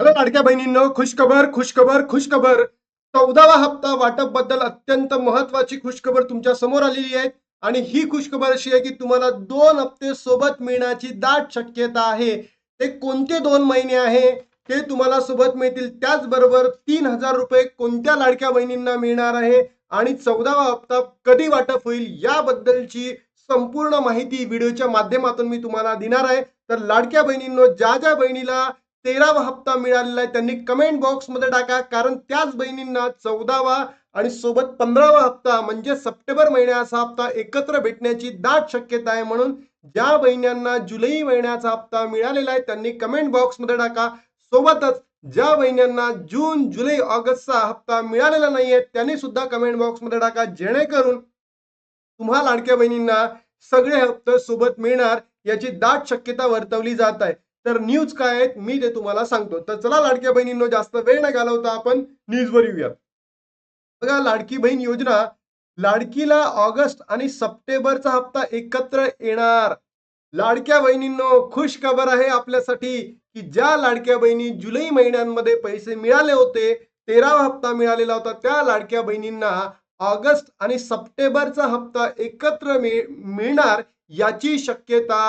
Hello लाडक्या बहिणींनो खुशखबर खुशखबर खुशखबर. चौदावा हप्ता वाटपबद्दल अत्यंत महत्वाची खुशखबर तुमच्यासमोर आलेली आहे. आणि ही खुशखबर अशी आहे की तुम्हाला दोन हप्ते सोबत मिळण्याची दाट शक्यता आहे. ते कोणते दोन महिने आहे? ते तुम्हाला सोबत मिळतील. त्याचबरोबर तीन हजार रुपये कोणत्या लाडक्या बहिणींना मिळणार आहे? आणि चौदावा हप्ता कधी वाटप होईल? याबद्दलची संपूर्ण माहिती व्हिडिओच्या माध्यमातून मी तुम्हाला देणार आहे. तर लाडक्या बहिणींनो ज्या ज्या बहिणीला तेरावा हप्ता मिळालेला आहे. त्यांनी कमेंट बॉक्समध्ये टाका. कारण त्याच बहिणींना चौदावा आणि सोबत पंधरावा हप्ता म्हणजे सप्टेंबर महिन्याचा हप्ता एकत्र भेटण्याची दाट शक्यता आहे. म्हणून ज्या बहिण्यांना जुलै महिन्याचा हप्ता मिळालेला आहे त्यांनी कमेंट बॉक्समध्ये टाका. सोबतच ज्या बहिण्यांना जून जुलै ऑगस्टचा हप्ता मिळालेला नाहीये त्यांनी सुद्धा कमेंट बॉक्समध्ये टाका. जेणेकरून तुम्हा लाडक्या बहिणींना सगळे हप्ते सोबत मिळणार याची दाट शक्यता वर्तवली जात आहे. तर न्यूज काय आहेत? मी ते तुम्हाला सांगतो. तर चला लाडक्या बहिणींनो जास्त वेळ न घालवता आपण न्यूजवर येऊया बघा लाडकी बहीण योजना लाडकीला ऑगस्ट आणि सप्टेंबरचा हप्ता एकत्र येणार. लाडक्या बहिणींनो खुश खबर आहे आपल्यासाठी की ज्या लाडक्या बहिणी जुलै महिन्यांमध्ये पैसे मिळाले होते तेरावा हप्ता मिळालेला होता त्या लाडक्या बहिणींना ऑगस्ट आणि सप्टेंबरचा हप्ता एकत्र मिळ- मिळणार याची शक्यता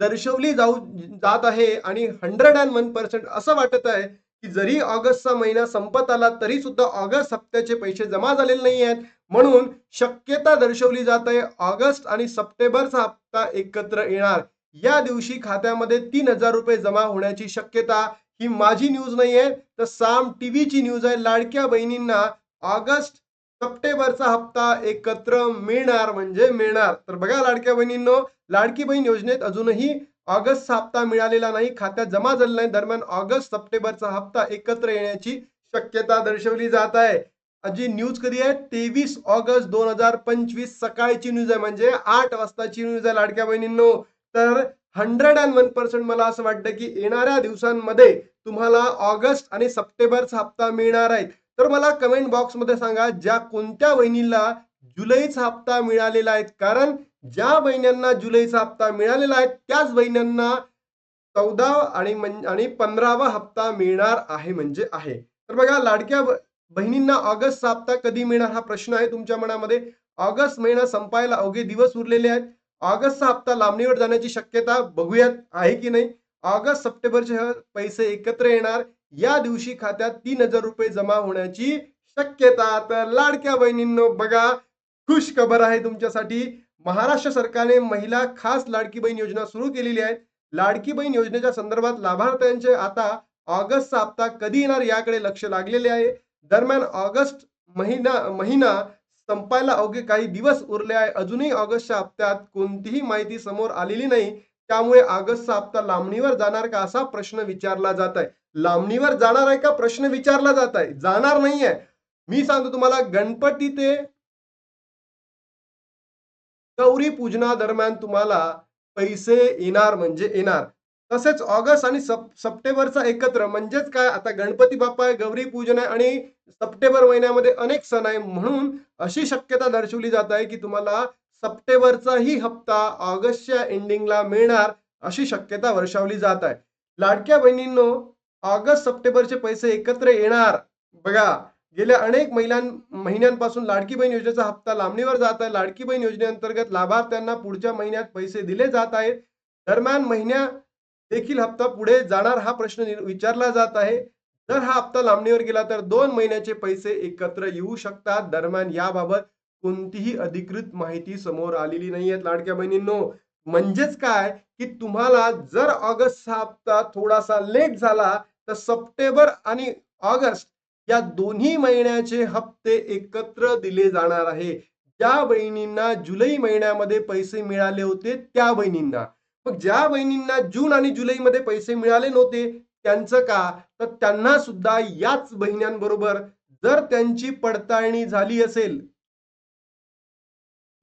दर्शवली जाऊ जात आहे आणि हंड्रेड अँड वन पर्सेंट असं वाटत आहे की जरी ऑगस्टचा महिना संपत आला तरी सुद्धा ऑगस्ट हप्त्याचे पैसे जमा झालेले नाही आहेत. म्हणून शक्यता दर्शवली जात आहे. ऑगस्ट आणि सप्टेंबरचा हप्ता एकत्र येणार. या दिवशी खात्यामध्ये तीन हजार रुपये जमा होण्याची शक्यता ही माझी न्यूज नाही आहे तर साम टीव्हीची न्यूज आहे. लाडक्या बहिणींना ऑगस्ट सप्टेंबरचा हप्ता एकत्र मिळणार म्हणजे मिळणार. तर बघा लाडक्या बहिणींनो लाडकी बहीण योजनेत अजूनही ऑगस्टचा हप्ता मिळालेला नाही खात्यात जमा झालेला नाही. दरम्यान ऑगस्ट सप्टेंबरचा हप्ता एकत्र येण्याची शक्यता दर्शवली जात आहे. जी न्यूज कधी आहे? तेवीस ऑगस्ट दोन हजार पंचवीस सकाळची न्यूज आहे. म्हणजे आठ वाजताची न्यूज आहे लाडक्या बहिणींनो. तर हंड्रेड अँड वन पर्सेंट मला असं वाटतं की येणाऱ्या दिवसांमध्ये तुम्हाला ऑगस्ट आणि सप्टेंबरचा हप्ता मिळणार आहे तर मला कमेंट बॉक्समध्ये सांगा ज्या कोणत्या बहिणीला जुलैचा हप्ता मिळालेला आहे? कारण ज्या बहिण्यांना जुलैचा हप्ता मिळालेला आहे त्याच बहिण्यांना चौदा आणि आणि पंधरावा हप्ता मिळणार आहे म्हणजे आहे. तर बघा लाडक्या बहिणींना ऑगस्टचा हप्ता कधी मिळणार हा प्रश्न आहे तुमच्या मनामध्ये. ऑगस्ट महिना संपायला अवघे दिवस उरलेले आहेत. ऑगस्टचा हप्ता लांबणीवर जाण्याची शक्यता बघूयात आहे की नाही? ऑगस्ट सप्टेंबरचे पैसे एकत्र येणार. या दिवशी खात्यात तीन हजार रुपये जमा होण्याची शक्यता तर लाडक्या बहिणींनो बघा खुश खबर आहे तुमच्यासाठी. महाराष्ट्र सरकारने महिला खास लाडकी बहीण योजना सुरू केलेली आहे. लाडकी बहीण योजनेच्या संदर्भात लाभार्थ्यांचे आता ऑगस्टचा हप्ता कधी येणार याकडे लक्ष लागलेले आहे. दरम्यान ऑगस्ट महिना महिना संपायला अवघे काही दिवस उरले आहे. अजूनही ऑगस्टच्या हप्त्यात कोणतीही माहिती समोर आलेली नाही. त्यामुळे ऑगस्टचा हप्ता लांबणीवर जाणार का असा प्रश्न विचारला जात आहे. लांबणीवर जाणार आहे का? प्रश्न विचारला जात आहे. जाणार नाहीये. मी सांगतो तुम्हाला गणपती ते गौरी पूजना दरम्यान तुम्हाला पैसे येणार म्हणजे येणार. तसेच ऑगस्ट आणि सप सप्टेंबरचा एकत्र. म्हणजेच काय? आता गणपती बाप्पा आहे गौरी पूजन आहे आणि सप्टेंबर महिन्यामध्ये अनेक सण आहे. म्हणून अशी शक्यता दर्शवली जात आहे की तुम्हाला सप्टेंबरचाही हप्ता ऑगस्टच्या एंडिंगला मिळणार अशी शक्यता वर्षावली जात आहे. लाडक्या बहिणींनो ऑगस्ट सप्टेंबरचे पैसे एकत्र येणार. बघा गेल्या अनेक महिलां महिन्यांपासून लाडकी बहीण योजनेचा हप्ता लांबणीवर जात आहे. लाडकी बहीण योजनेअंतर्गत लाभार्थ्यांना पुढच्या महिन्यात पैसे दिले जात आहेत. दरम्यान महिन्या देखील हप्ता पुढे जाणार हा प्रश्न विचारला जात आहे. जर हा हप्ता लांबणीवर गेला तर दोन महिन्याचे पैसे एकत्र येऊ शकतात. दरम्यान याबाबत कोणतीही अधिकृत माहिती समोर आलेली नाही आहे लाडक्या बहिणींनो. म्हणजेच काय? की तुम्हाला जर ऑगस्टचा हप्ता थोडासा लेट झाला तर सप्टेंबर आणि ऑगस्ट या दोन्ही महिन्याचे हप्ते एकत्र दिले जाणार आहे. ज्या बहिणींना जुलै महिन्यामध्ये पैसे मिळाले होते त्या बहिणींना. मग ज्या बहिणींना जून आणि जुलैमध्ये पैसे मिळाले नव्हते त्यांचं का? तर त्यांना सुद्धा याच बहिण्यांबरोबर जर त्यांची पडताळणी झाली असेल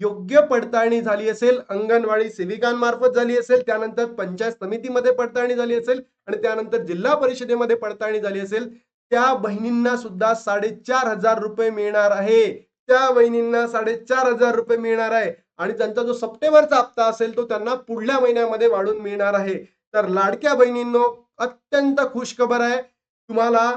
योग्य पडताळणी झाली असेल अंगणवाडी सेविकांमार्फत झाली असेल त्यानंतर पंचायत समितीमध्ये पडताळणी झाली असेल आणि त्यानंतर जिल्हा परिषदेमध्ये पडताळणी झाली असेल त्या बहिणींना सुद्धा साडेचार हजार रुपये मिळणार आहे. त्या बहिणींना साडेचार हजार रुपये मिळणार आहे. आणि त्यांचा जो सप्टेंबरचा हप्ता असेल तो त्यांना पुढल्या महिन्यामध्ये वाढून मिळणार आहे. तर लाडक्या बहिणींनो अत्यंत खुश खबर आहे. तुम्हाला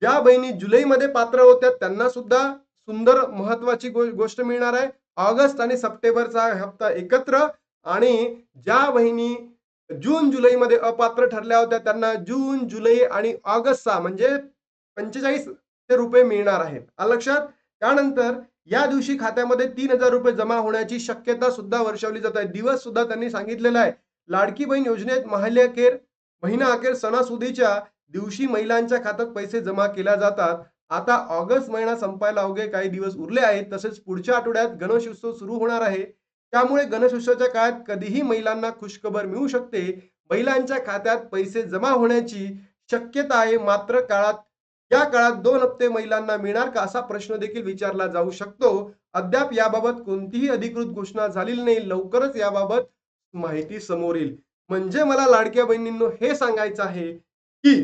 ज्या बहिणी जुलैमध्ये पात्र होत्या त्यांना सुद्धा सुंदर महत्वाची गो- गोष्ट मिळणार आहे. ऑगस्ट आणि सप्टेंबरचा हप्ता एकत्र आणि ज्या बहिणी जून जुलैमध्ये अपात्र ठरल्या होत्या त्यांना जून जुलै आणि ऑगस्टचा म्हणजे पंचेचाळीस रुपये मिळणार आहेत. लक्षात? त्यानंतर या दिवशी खात्यामध्ये तीन हजार रुपये जमा होण्याची शक्यता सुद्धा वर्षवली जात आहे. दिवस सुद्धा त्यांनी सांगितलेला आहे. लाडकी बहीण योजनेत महिला अखेर महिना अखेर सणासुदीच्या दिवशी महिलांच्या खात्यात पैसे जमा केल्या जातात. आता ऑगस्ट महिना संपायला अवघे काही दिवस उरले आहेत तसेच पुढच्या आठवड्यात गणेश उत्सव सुरू होणार आहे. त्यामुळे गणेश उत्सवाच्या काळात कधीही महिलांना खुशखबर मिळू शकते. महिलांच्या खात्यात पैसे जमा होण्याची शक्यता आहे. मात्र काळात या काळात दोन हप्ते महिलांना मिळणार का असा प्रश्न देखील विचारला जाऊ शकतो. अद्याप याबाबत कोणतीही अधिकृत घोषणा झालेली नाही. लवकरच याबाबत माहिती समोर येईल. म्हणजे मला लाडक्या बहिणींनो हे सांगायचं आहे की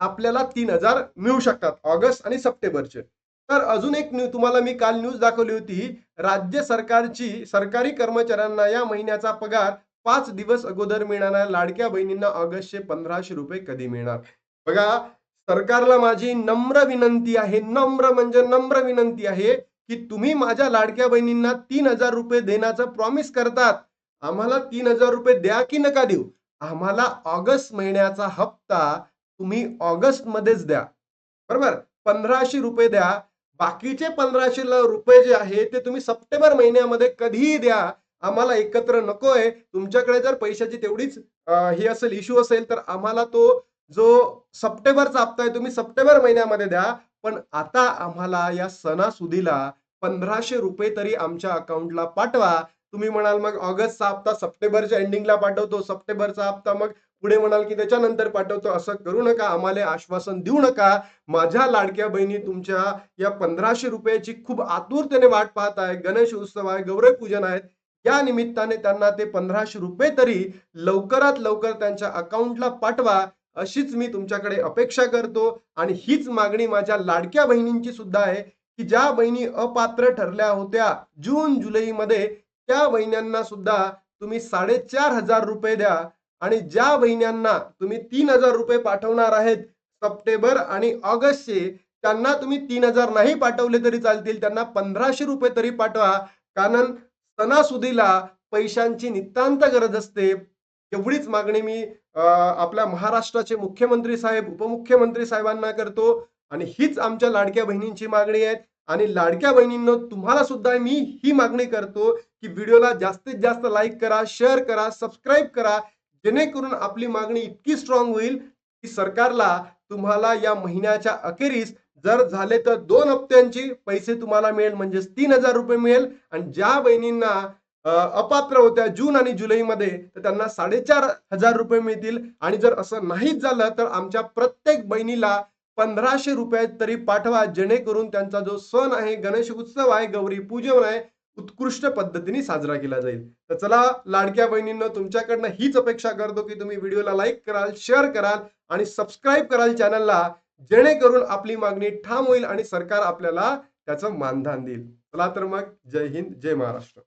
आपल्याला तीन हजार मिळू शकतात ऑगस्ट आणि सप्टेंबरचे. तर अजून एक न्यू तुम्हाला मी काल न्यूज दाखवली होती राज्य सरकारची सरकारी कर्मचाऱ्यांना या महिन्याचा पगार पाच दिवस अगोदर मिळणार लाडक्या बहिणींना ऑगस्टचे पंधराशे रुपये कधी मिळणार? बघा सरकारला माझी नम्र विनंती आहे नम्र म्हणजे नम्र विनंती आहे की तुम्ही माझ्या लाडक्या बहिणींना तीन हजार रुपये देण्याचं प्रॉमिस करतात. आम्हाला तीन हजार रुपये द्या की नका देऊ? आम्हाला ऑगस्ट महिन्याचा हप्ता तुम्ही ऑगस्ट मध्येच द्या. बरोबर? पंधराशे रुपये द्या. बाकीचे पंधराशे रुपये जे आहे ते तुम्ही सप्टेंबर महिन्यामध्ये कधीही द्या. आम्हाला एकत्र नकोय. तुमच्याकडे जर पैशाची तेवढीच हे असेल इश्यू असेल तर आम्हाला तो जो सप्टेंबरचा हप्ता आहे तुम्ही सप्टेंबर महिन्यामध्ये द्या. पण आता आम्हाला या सणासुदीला पंधराशे रुपये तरी आमच्या अकाउंटला पाठवा. तुम्ही म्हणाल मग ऑगस्टचा हप्ता सप्टेंबरच्या एंडिंगला पाठवतो. सप्टेंबरचा हप्ता मग पुढे म्हणाल की त्याच्यानंतर पाठवतो असं करू नका आम्हाला आश्वासन देऊ नका. माझ्या लाडक्या बहिणी तुमच्या या पंधराशे रुपयाची खूप आतुरतेने वाट पाहत आहे गणेश उत्सव आहे गौरव पूजन आहेत. या निमित्ताने त्यांना ते पंधराशे रुपये तरी लवकरात लवकर त्यांच्या अकाउंटला पाठवा अशीच मी तुमच्याकडे अपेक्षा करतो. आणि हीच मागणी माझ्या लाडक्या बहिणींची सुद्धा आहे की ज्या बहिणी अपात्र ठरल्या होत्या जून जुलैमध्ये त्या बहिण्यांना सुद्धा तुम्ही साडेचार हजार रुपये द्या. आणि ज्या वहिन्यांना तुम्ही तीन हजार रुपये पाठवणार आहेत सप्टेंबर आणि ऑगस्टचे त्यांना तुम्ही तीन हजार नाही पाठवले तरी चालतील त्यांना पंधराशे रुपये तरी पाठवा. कारण सणासुदीला पैशांची नितांत गरज असते. एवढीच मागणी मी आपल्या महाराष्ट्राचे मुख्यमंत्री साहेब उपमुख्यमंत्री साहेबांना करतो. आणि हीच आमच्या लाडक्या बहिणींची मागणी आहे. आणि लाडक्या बहिणींनो तुम्हाला सुद्धा मी ही मागणी करतो की व्हिडिओला जास्तीत जास्त लाईक करा शेअर करा सबस्क्राईब करा. जेणेकरून आपली मागणी इतकी स्ट्रॉंग होईल की सरकारला तुम्हाला या महिन्याच्या अखेरीस जर झाले तर दोन हप्त्यांची पैसे तुम्हाला मिळेल म्हणजेच तीन हजार रुपये मिळेल. आणि ज्या बहिणींना अपात्र होत्या जून आणि जुलैमध्ये तर त्यांना साडेचार हजार रुपये मिळतील. आणि जर असं नाहीच झालं तर आमच्या प्रत्येक बहिणीला पंधराशे रुपये तरी पाठवा जेणेकरून त्यांचा जो सण आहे गणेश उत्सव आहे गौरी पूजन आहे उत्कृष्ट पद्धतीने साजरा केला जाईल. तर चला लाडक्या बहिणींना तुमच्याकडनं हीच अपेक्षा करतो की तुम्ही व्हिडिओला लाईक कराल शेअर कराल आणि सबस्क्राईब कराल चॅनलला जेणेकरून आपली मागणी ठाम होईल आणि सरकार आपल्याला त्याचं मानधन देईल. चला तर मग जय हिंद जय महाराष्ट्र.